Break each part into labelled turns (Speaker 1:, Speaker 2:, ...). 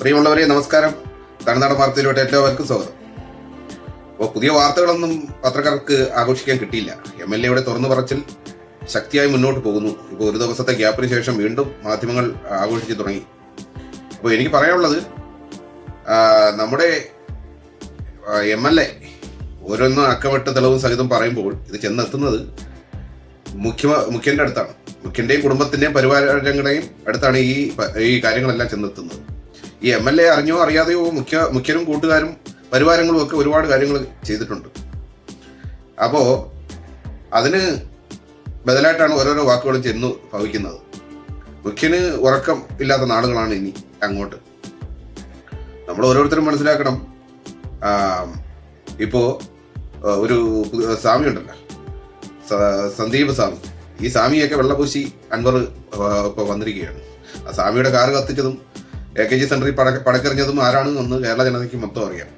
Speaker 1: പ്രിയമുള്ളവരെ നമസ്കാരം. തമിഴ്നാട് വാർത്തയിലോട്ട് എല്ലാവർക്കും സ്വാഗതം. അപ്പോൾ പുതിയ വാർത്തകളൊന്നും പത്രക്കാർക്ക് ആഘോഷിക്കാൻ കിട്ടിയില്ല. എം എൽ എയുടെ തുറന്നു പറച്ചിൽ ശക്തിയായി മുന്നോട്ട് പോകുന്നു. ഇപ്പോൾ ഒരു ദിവസത്തെ ഗ്യാപ്പിന് ശേഷം വീണ്ടും മാധ്യമങ്ങൾ ആഘോഷിച്ചു തുടങ്ങി. അപ്പോൾ എനിക്ക് പറയാനുള്ളത് നമ്മുടെ എം എൽ എ ഓരോന്നും അക്കമിട്ട തെളിവും സഹിതം പറയുമ്പോൾ ഇത് ചെന്നെത്തുന്നത് മുഖ്യ മുഖ്യന്റെ അടുത്താണ്. മുഖ്യന്റെയും കുടുംബത്തിന്റെയും പരിവാരങ്ങളുടെയും അടുത്താണ് ഈ ഈ കാര്യങ്ങളെല്ലാം ചെന്നെത്തുന്നത്. ഈ എം എൽ എ അറിഞ്ഞോ അറിയാതെയോ മുഖ്യ മുഖ്യരും കൂട്ടുകാരും പരിവാരങ്ങളും ഒക്കെ ഒരുപാട് കാര്യങ്ങൾ ചെയ്തിട്ടുണ്ട്. അപ്പോൾ അതിന് ബദലായിട്ടാണ് ഓരോരോ വാക്കുകളും ചെന്ന് ഭവിക്കുന്നത്. മുഖ്യന് ഉറക്കം ഇല്ലാത്ത നാളുകളാണ് ഇനി അങ്ങോട്ട്. നമ്മൾ ഓരോരുത്തരും മനസ്സിലാക്കണം. ഇപ്പോൾ ഇപ്പോ ഒരു സ്വാമി ഉണ്ടല്ലോ. സന്ദീപ് സ്വാമി. ഈ സ്വാമിയൊക്കെ വെള്ളപൂശി അൻവർ ഇപ്പോൾ വന്നിരിക്കുകയാണ്. ആ സ്വാമിയുടെ കാറ് കത്തിച്ചതും എ കെ ജി സെന്ററിൽ പട പടക്കെറിഞ്ഞതും ആരാണ് എന്ന് കേരള ജനതയ്ക്ക് മൊത്തം അറിയാം.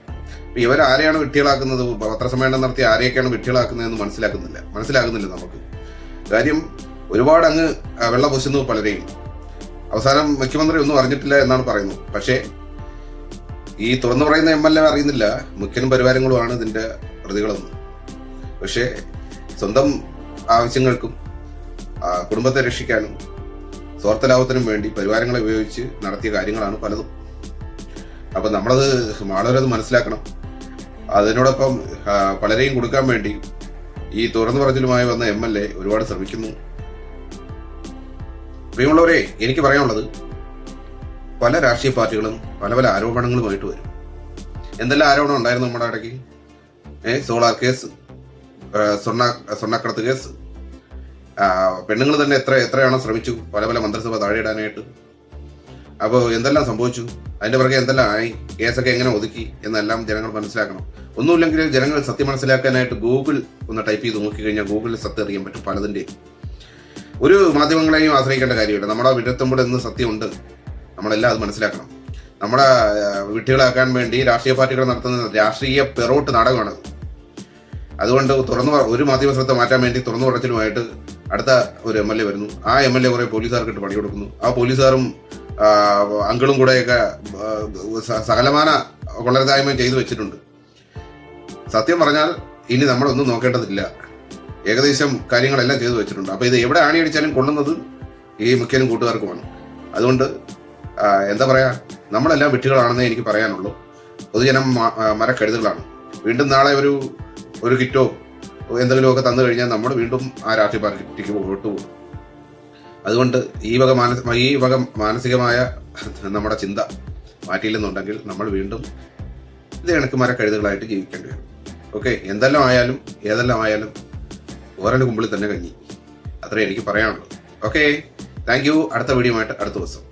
Speaker 1: അപ്പോൾ ഇവർ ആരെയാണ് വിട്ടികളാക്കുന്നത് പത്രസമ്മേളനം നടത്തി ആരെയൊക്കെയാണ് വിട്ടികളാക്കുന്നതെന്ന് മനസ്സിലാക്കുന്നില്ല. മനസ്സിലാകുന്നില്ല നമുക്ക്. കാര്യം ഒരുപാട് അങ്ങ് വെള്ള പൊശുന്നു പലരെയും. അവസാനം മുഖ്യമന്ത്രി ഒന്നും അറിഞ്ഞിട്ടില്ല എന്നാണ് പറയുന്നത്. പക്ഷേ ഈ തുറന്നു പറയുന്ന എം എൽ എ അറിയുന്നില്ല. മുഖ്യനും പരിവാരങ്ങളുമാണ് ഇതിന്റെ പ്രതികളെന്ന്. പക്ഷേ സ്വന്തം ആവശ്യങ്ങൾക്കും കുടുംബത്തെ രക്ഷിക്കാനും സ്വാർത്ഥ ലാഭത്തിനും വേണ്ടി പരിവാരങ്ങളെ ഉപയോഗിച്ച് നടത്തിയ കാര്യങ്ങളാണ് പലതും. അപ്പൊ നമ്മളത് ആളുകളത് മനസ്സിലാക്കണം. അതിനോടൊപ്പം പലരെയും കൊടുക്കാൻ വേണ്ടി ഈ തുറന്നു പറച്ചിലുമായി വന്ന എം എൽ എ ഒരുപാട് ശ്രമിക്കുന്നു. പ്രിയമുള്ളവരെ എനിക്ക് പറയാനുള്ളത് പല രാഷ്ട്രീയ പാർട്ടികളും പല പല ആരോപണങ്ങളുമായിട്ട് വരും. എന്തെല്ലാം ആരോപണം ഉണ്ടായിരുന്നു നമ്മുടെ ഇടയ്ക്ക്? സോളാർ കേസ് സ്വർണ സ്വർണക്കടത്ത് കേസ് പെണ്ണുങ്ങൾ തന്നെ എത്ര എത്രയാണോ ശ്രമിച്ചു. പല പല മന്ത്രിസഭ താഴെയിടാനായിട്ട്. അപ്പോൾ എന്തെല്ലാം സംഭവിച്ചു? അതിന്റെ പുറകെ എന്തെല്ലാം ആയി? കേസൊക്കെ എങ്ങനെ ഒതുക്കി? എന്നെല്ലാം ജനങ്ങൾ മനസ്സിലാക്കണം. ഒന്നുമില്ലെങ്കിൽ ജനങ്ങൾ സത്യം മനസ്സിലാക്കാനായിട്ട് ഗൂഗിൾ ഒന്ന് ടൈപ്പ് ചെയ്ത് നോക്കിക്കഴിഞ്ഞാൽ ഗൂഗിളിൽ സത്യം അറിയാൻ പറ്റും പലതിന്റെയും ഒരു മാധ്യമങ്ങളെയും ആശ്രയിക്കേണ്ട കാര്യമില്ല. നമ്മുടെ വിരത്തുമ്പോൾ എന്ന് സത്യമുണ്ട്. നമ്മളെല്ലാം അത് മനസ്സിലാക്കണം. നമ്മുടെ വിട്ടുകളാക്കാൻ വേണ്ടി രാഷ്ട്രീയ പാർട്ടികൾ നടത്തുന്ന രാഷ്ട്രീയ പെറോട്ട് നാടകമാണത്. അതുകൊണ്ട് തുറന്നു ഒരു മാധ്യമ ശ്രദ്ധ മാറ്റാൻ വേണ്ടി തുറന്നു പറച്ചിലുമായിട്ട് അടുത്ത ഒരു എം എൽ എ വരുന്നു. ആ എം എൽ എ കുറെ പോലീസുകാർക്ക് ഇട്ട് പണി കൊടുക്കുന്നു. ആ പോലീസുകാരും അങ്കളും കൂടെയൊക്കെ സകലമാന കൊള്ളരുതായ്മ ചെയ്തു വെച്ചിട്ടുണ്ട്. സത്യം പറഞ്ഞാൽ ഇനി നമ്മളൊന്നും നോക്കേണ്ടതില്ല. ഏകദേശം കാര്യങ്ങളെല്ലാം ചെയ്തു വെച്ചിട്ടുണ്ട്. അപ്പോൾ ഇത് എവിടെ ആണി അടിച്ചാലും കൊള്ളുന്നത് ഈ മുഖ്യനും കൂട്ടുകാർക്കുമാണ് അതുകൊണ്ട് എന്താ പറയാ നമ്മളെല്ലാം വിട്ടുകളാണെന്നേ എനിക്ക് പറയാനുള്ളൂ. പൊതുജനം മരക്കരുതുകളാണ്. വീണ്ടും നാളെ ഒരു ഒരു കിറ്റോ എന്തെങ്കിലുമൊക്കെ തന്നു കഴിഞ്ഞാൽ നമ്മൾ വീണ്ടും ആ രാഷ്ട്രീയ പാർട്ടിക്ക് മുന്നോട്ട് പോകും. അതുകൊണ്ട് ഈ വക മാനസ ഈ വക മാനസികമായ നമ്മുടെ ചിന്ത മാറ്റിയില്ലെന്നുണ്ടെങ്കിൽ നമ്മൾ വീണ്ടും ഇത് കണക്ക് മരക്കഴുതുകളായിട്ട് ജീവിക്കേണ്ടി വരും. ഓക്കെ എന്തെല്ലാം ആയാലും ഏതെല്ലാം ആയാലും ഓരോ കുമ്പിളിൽ തന്നെ കഞ്ഞി. അത്രേ എനിക്ക് പറയാനുള്ളൂ. Okay thank you. അടുത്ത വീഡിയോ ആയിട്ട് അടുത്ത ദിവസം.